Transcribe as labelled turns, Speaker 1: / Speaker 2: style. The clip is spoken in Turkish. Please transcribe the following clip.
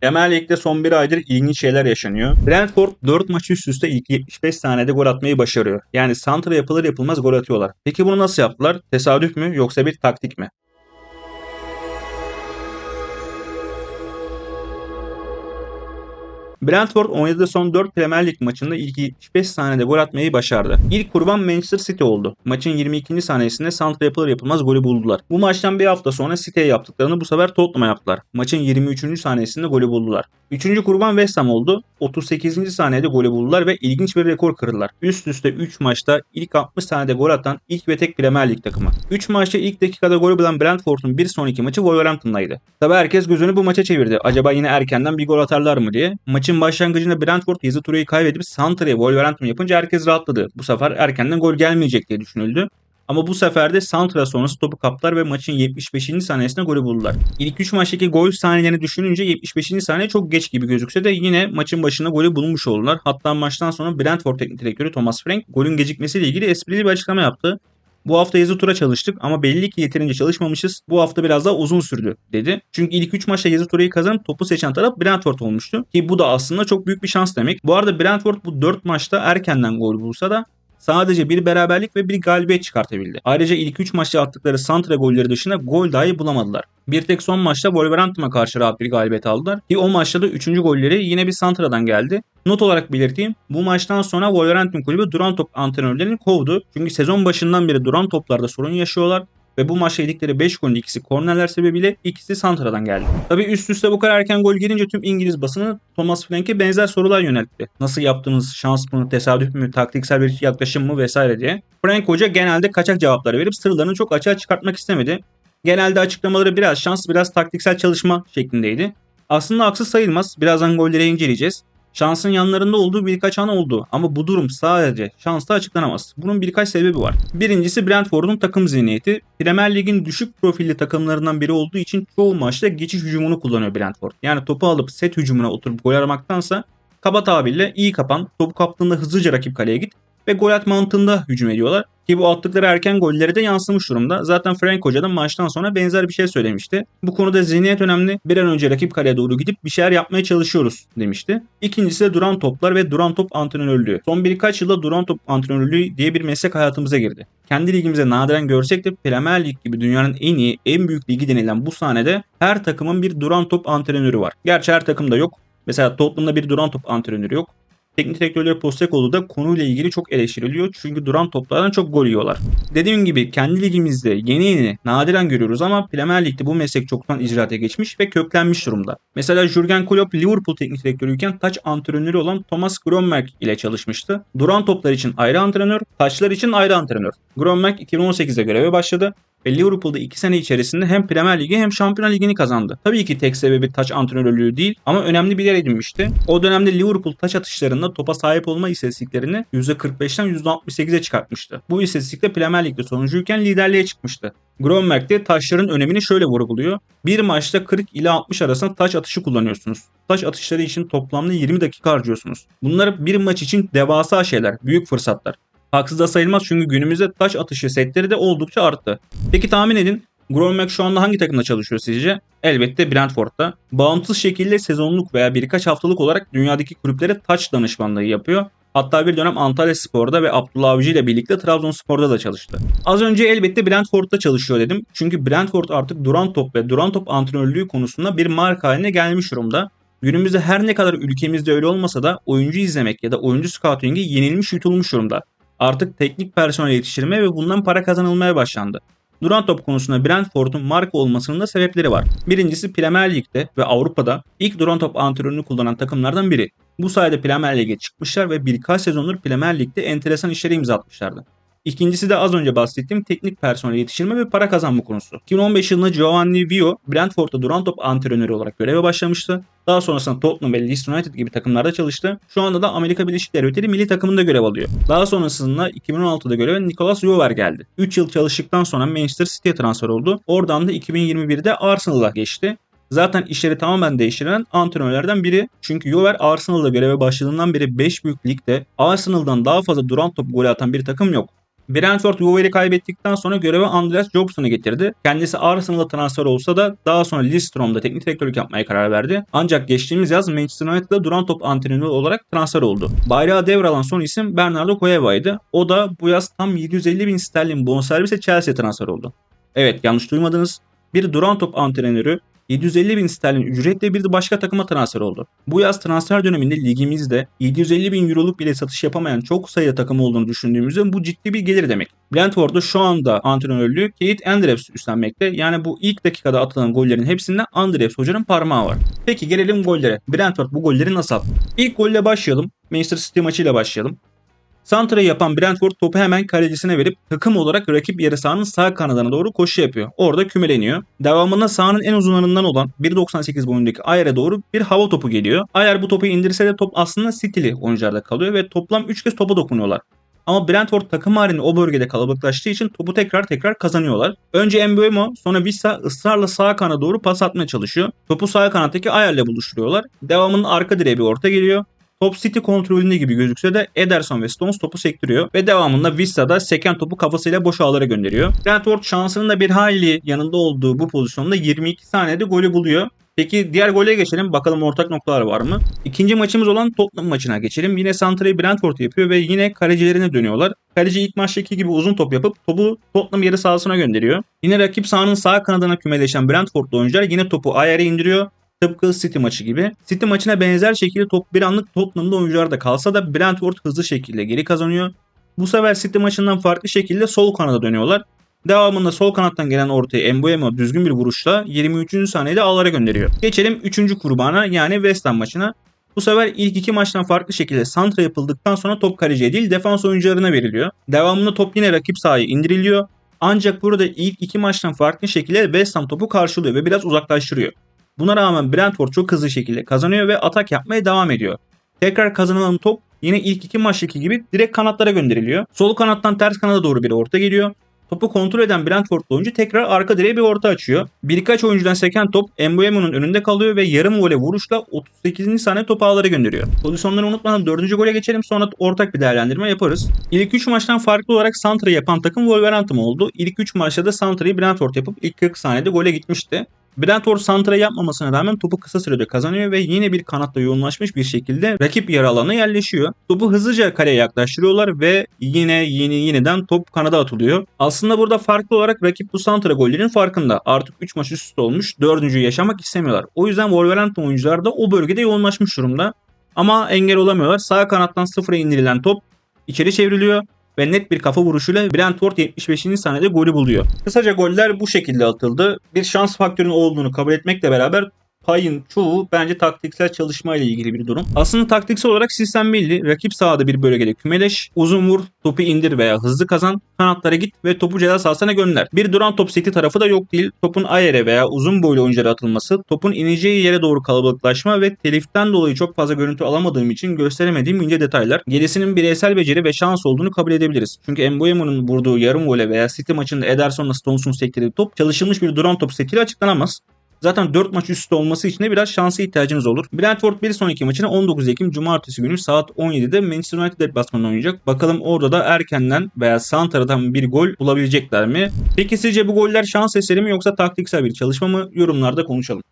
Speaker 1: Premier Lig'de son bir aydır ilginç şeyler yaşanıyor. Brentford 4 maç üst üste ilk 75 saniyede gol atmayı başarıyor. Yani santra yapılır yapılmaz gol atıyorlar. Peki bunu nasıl yaptılar? Tesadüf mü yoksa bir taktik mi? Brentford oynadığı son 4 Premier Lig maçında ilk 75 saniyede gol atmayı başardı. İlk kurban Manchester City oldu. Maçın 22. saniyesinde santra yapılır yapılmaz golü buldular. Bu maçtan bir hafta sonra City'ye yaptıklarını bu sefer Tottenham'a yaptılar. Maçın 23. saniyesinde golü buldular. Üçüncü kurban West Ham oldu. 38. saniyede golü buldular ve ilginç bir rekor kırdılar. Üst üste 3 maçta ilk 60 saniyede gol atan ilk ve tek Premier Lig takımı. 3 maçta ilk dakikada golü bulan Brentford'un bir sonraki maçı Wolverhampton'daydı. Tabi herkes gözünü bu maça çevirdi. Acaba yine erkenden bir gol atarlar mı diye. Maçın başlangıcında Brentford yazı turayı kaybedip Santra'ya Wolverhampton yapınca herkes rahatladı. Bu sefer erkenden gol gelmeyecek diye düşünüldü. Ama bu sefer de Santra sonrası topu kaptılar ve maçın 75. saniyesinde golü buldular. İlk 3 maçtaki gol saniyelerini düşününce 75. saniye çok geç gibi gözükse de yine maçın başında golü bulmuş oldular. Hatta maçtan sonra Brentford teknik direktörü Thomas Frank golün gecikmesiyle ilgili esprili bir açıklama yaptı. Bu hafta yazı tura çalıştık ama belli ki yeterince çalışmamışız. Bu hafta biraz daha uzun sürdü dedi. Çünkü ilk 3 maçta yazı turayı kazanıp topu seçen taraf Brentford olmuştu. Ki bu da aslında çok büyük bir şans demek. Bu arada Brentford bu 4 maçta erkenden gol bulsa da sadece bir beraberlik ve bir galibiyet çıkartabildi. Ayrıca ilk 3 maçta attıkları Santra golleri dışında gol dahi bulamadılar. Bir tek son maçta Wolverhampton'a karşı rahat bir galibiyet aldılar. Ki o maçta da 3. golleri yine bir Santra'dan geldi. Not olarak belirteyim bu maçtan sonra Wolverhampton kulübü duran top antrenörlerini kovdu. Çünkü sezon başından beri duran toplarda sorun yaşıyorlar ve bu maçta yedikleri 5 golün ikisi kornerler sebebiyle ikisi Santra'dan geldi. Tabi üst üste bu kadar erken gol gelince tüm İngiliz basını Thomas Frank'e benzer sorular yöneltti. Nasıl yaptığınız şans mı, tesadüf mü, taktiksel bir yaklaşım mı vesaire diye. Frank Hoca genelde kaçak cevapları verip sırlarını çok açığa çıkartmak istemedi. Genelde açıklamaları biraz şans, biraz taktiksel çalışma şeklindeydi. Aslında haksız sayılmaz. Birazdan golleri inceleyeceğiz. Şansın yanlarında olduğu birkaç an oldu ama bu durum sadece şansla açıklanamaz. Bunun birkaç sebebi var. Birincisi Brentford'un takım zihniyeti. Premier Lig'in düşük profilli takımlarından biri olduğu için çoğu maçta geçiş hücumunu kullanıyor Brentford. Yani topu alıp set hücumuna oturup gol aramaktansa kaba tabirle iyi kapan, topu kaptığında hızlıca rakip kaleye git ve gol at mantığında hücum ediyorlar. Ki bu attıkları erken golleri de yansımış durumda. Zaten Frank Hoca da maçtan sonra benzer bir şey söylemişti. Bu konuda zihniyet önemli. Bir an önce rakip kaleye doğru gidip bir şeyler yapmaya çalışıyoruz demişti. İkincisi de duran toplar ve duran top antrenörlüğü. Son birkaç yılda duran top antrenörlüğü diye bir meslek hayatımıza girdi. Kendi ligimize nadiren görsek de Premier Lig gibi dünyanın en iyi, en büyük ligi denilen bu sahnede her takımın bir duran top antrenörü var. Gerçi her takımda yok. Mesela Tottenham'da bir duran top antrenörü yok. Teknik direktörleri Postecoglou da konuyla ilgili çok eleştiriliyor. Çünkü duran toplardan çok gol yiyorlar. Dediğim gibi kendi ligimizde yeni yeni nadiren görüyoruz ama Premier Lig'de bu meslek çoktan icraate geçmiş ve köklenmiş durumda. Mesela Jurgen Klopp Liverpool teknik direktörüyken taç antrenörü olan Thomas Gromberg ile çalışmıştı. Duran toplar için ayrı antrenör, taçlar için ayrı antrenör. Gromberg 2018'de göreve başladı ve Liverpool'da 2 sene içerisinde hem Premier Ligi hem Şampiyonlar Ligi'ni kazandı. Tabii ki tek sebebi taç antrenörlüğü değil ama önemli bir yer edinmişti. O dönemde Liverpool taç atışlarında topa sahip olma istatistiklerini %45'ten %68'e çıkartmıştı. Bu istatistikte Premier Lig'de sonuncuyken liderliğe çıkmıştı. Gromberg de taşların önemini şöyle vurguluyor. Bir maçta 40 ile 60 arasında taş atışı kullanıyorsunuz. Taş atışları için toplamda 20 dakika harcıyorsunuz. Bunlar bir maç için devasa şeyler, büyük fırsatlar. Haksız da sayılmaz çünkü günümüzde taş atışı setleri de oldukça arttı. Peki tahmin edin Gromberg şu anda hangi takımda çalışıyor sizce? Elbette Brentford'da. Bağımsız şekilde sezonluk veya birkaç haftalık olarak dünyadaki kulüplere taç danışmanlığı yapıyor. Hatta bir dönem Antalya Spor'da ve Abdullah Avcı ile birlikte Trabzonspor'da da çalıştı. Az önce elbette Brentford'da çalışıyor dedim. Çünkü Brentford artık duran top ve duran top antrenörlüğü konusunda bir marka haline gelmiş durumda. Günümüzde her ne kadar ülkemizde öyle olmasa da oyuncu izlemek ya da oyuncu scouting'i yenilmiş yutulmuş durumda. Artık teknik personel yetiştirme ve bundan para kazanılmaya başlandı. Duran top konusunda Brentford'un marka olmasının da sebepleri var. Birincisi Premier Lig'de ve Avrupa'da ilk duran top antrenörünü kullanan takımlardan biri. Bu sayede Premier Lig'e çıkmışlar ve birkaç sezondur Premier Lig'de enteresan işlere imza atmışlardı. İkincisi de az önce bahsettiğim teknik personel yetiştirme ve para kazanma konusu. 2015 yılında Giovanni Vio Brentford'da duran top antrenörü olarak göreve başlamıştı. Daha sonrasında Tottenham ve Leeds United gibi takımlarda çalıştı. Şu anda da Amerika Birleşik Devletleri milli takımında görev alıyor. Daha sonrasında 2016'da göreve Nicolas Jover geldi. 3 yıl çalıştıktan sonra Manchester City'ye transfer oldu. Oradan da 2021'de Arsenal'a geçti. Zaten işleri tamamen değiştiren antrenörlerden biri. Çünkü Jover Arsenal'da göreve başladığından beri 5 büyük ligde Arsenal'dan daha fazla duran top golü atan bir takım yok. Brentford Juve'yi kaybettikten sonra göreve Andreas Jobson'u getirdi. Kendisi Arsenal'a transfer olsa da daha sonra Lidstrom'da teknik direktörlük yapmaya karar verdi. Ancak geçtiğimiz yaz Manchester United'da duran top antrenörü olarak transfer oldu. Bayrağı devralan son isim Bernardo Cueva'ydı. O da bu yaz tam 750 bin sterlin bonservise Chelsea transfer oldu. Evet yanlış duymadınız. Bir duran top antrenörü 750 bin sterlin ücretle bir de başka takıma transfer oldu. Bu yaz transfer döneminde ligimizde 750 bin euroluk bile satış yapamayan çok sayıda takım olduğunu düşündüğümüzde bu ciddi bir gelir demek. Brentford'da şu anda antrenörlüğü Kate Andrews üstlenmekte. Yani bu ilk dakikada atılan gollerin hepsinde Andrews hocanın parmağı var. Peki gelelim gollere. Brentford bu golleri nasıl attı? İlk golle başlayalım. Manchester City maçıyla başlayalım. Santra'yı yapan Brentford topu hemen kalecisine verip takım olarak rakip yarı sahanın sağ kanadına doğru koşu yapıyor. Orada kümeleniyor. Devamında sahanın en uzunlarından olan 1.98 boyundaki Ayer'e doğru bir hava topu geliyor. Ayer bu topu indirse de top aslında City'li oyuncularda kalıyor ve toplam 3 kez topa dokunuyorlar. Ama Brentford takım halinde o bölgede kalabalıklaştığı için topu tekrar tekrar kazanıyorlar. Önce Mbeumo sonra Vissa ısrarla sağ kana doğru pas atmaya çalışıyor. Topu sağ kanattaki Ayer'le buluşturuyorlar. Devamında arka direğe bir orta geliyor. Top City kontrolünde gibi gözükse de Ederson ve Stones topu sektiriyor ve devamında Vissa da seken topu kafasıyla boş ağlara gönderiyor. Brentford şansının da bir hayli yanında olduğu bu pozisyonda 22 saniyede golü buluyor. Peki diğer gole geçelim. Bakalım ortak noktalar var mı? İkinci maçımız olan Tottenham maçına geçelim. Yine Santra'yı Brentford yapıyor ve yine kalecilerine dönüyorlar. Kaleci ilk maçtaki gibi uzun top yapıp topu Tottenham yarı sahasına gönderiyor. Yine rakip sahanın sağ kanadına kümeleşen Brentford'lu oyuncular yine topu ayara indiriyor Tıpkı City maçı gibi. City maçına benzer şekilde top bir anlık Tottenham'da oyuncularda kalsa da Brentford hızlı şekilde geri kazanıyor. Bu sefer City maçından farklı şekilde sol kanada dönüyorlar. Devamında sol kanattan gelen ortaya Mbeumo düzgün bir vuruşla 23. saniyede ağlara gönderiyor. Geçelim 3. kurbana yani West Ham maçına. Bu sefer ilk iki maçtan farklı şekilde santra yapıldıktan sonra top kaleciye değil defans oyuncularına veriliyor. Devamında top yine rakip sahaya indiriliyor. Ancak burada ilk iki maçtan farklı şekilde West Ham topu karşılıyor ve biraz uzaklaştırıyor. Buna rağmen Brentford çok hızlı şekilde kazanıyor ve atak yapmaya devam ediyor. Tekrar kazanılan top yine ilk iki maçtaki gibi direkt kanatlara gönderiliyor. Sol kanattan ters kanada doğru bir orta geliyor. Topu kontrol eden Brentford oyuncu tekrar arka direğe bir orta açıyor. Birkaç oyuncudan seken top Mbeumo'nun önünde kalıyor ve yarım vole vuruşla 38. saniye topu ağlara gönderiyor. Pozisyonları unutmadan 4. gole geçelim sonra ortak bir değerlendirme yaparız. İlk 3 maçtan farklı olarak Santra'yı yapan takım Wolverhampton oldu. İlk 3 maçta da Santra'yı Brentford yapıp ilk 40 saniyede gole gitmişti. Brentford santra yapmamasına rağmen topu kısa sürede kazanıyor ve yine bir kanatta yoğunlaşmış bir şekilde rakip yarı alanına yerleşiyor. Topu hızlıca kaleye yaklaştırıyorlar ve yine yeni yeniden top kanada atılıyor. Aslında burada farklı olarak rakip bu santra gollerinin farkında. Artık 3 maç üst olmuş. 4. yaşamak istemiyorlar. O yüzden Wolverhampton oyuncular da o bölgede yoğunlaşmış durumda. Ama engel olamıyorlar. Sağ kanattan sıfıra indirilen top içeri çevriliyor ve net bir kafa vuruşuyla Brentford 75. saniyede golü buluyor. Kısaca goller bu şekilde atıldı. Bir şans faktörünün olduğunu kabul etmekle beraber payın çoğu bence taktiksel çalışma ile ilgili bir durum. Aslında taktiksel olarak sistem belli. Rakip sahada bir bölgede kümeleş, uzun vur, topu indir veya hızlı kazan, kanatlara git ve topu ceza sahasına gönder. Bir duran top seti tarafı da yok değil. Topun ayere veya uzun boylu oyunculara atılması, topun ineceği yere doğru kalabalıklaşma ve teliften dolayı çok fazla görüntü alamadığım için gösteremediğim ince detaylar. Gerisinin bireysel beceri ve şans olduğunu kabul edebiliriz. Çünkü Mbeumo'nun vurduğu yarım vole veya City maçında Ederson'la Stones'un sektirdiği top çalışılmış bir duran top setiyle açıklanamaz. Zaten 4 maç üstü olması için de biraz şansa ihtiyacınız olur. Brentford bir sonraki maçını 19 Ekim Cumartesi günü saat 17'de Manchester United deplasmanında oynayacak. Bakalım orada da erkenden veya Santra'dan bir gol bulabilecekler mi? Peki sizce bu goller şans eseri mi yoksa taktiksel bir çalışma mı? Yorumlarda konuşalım.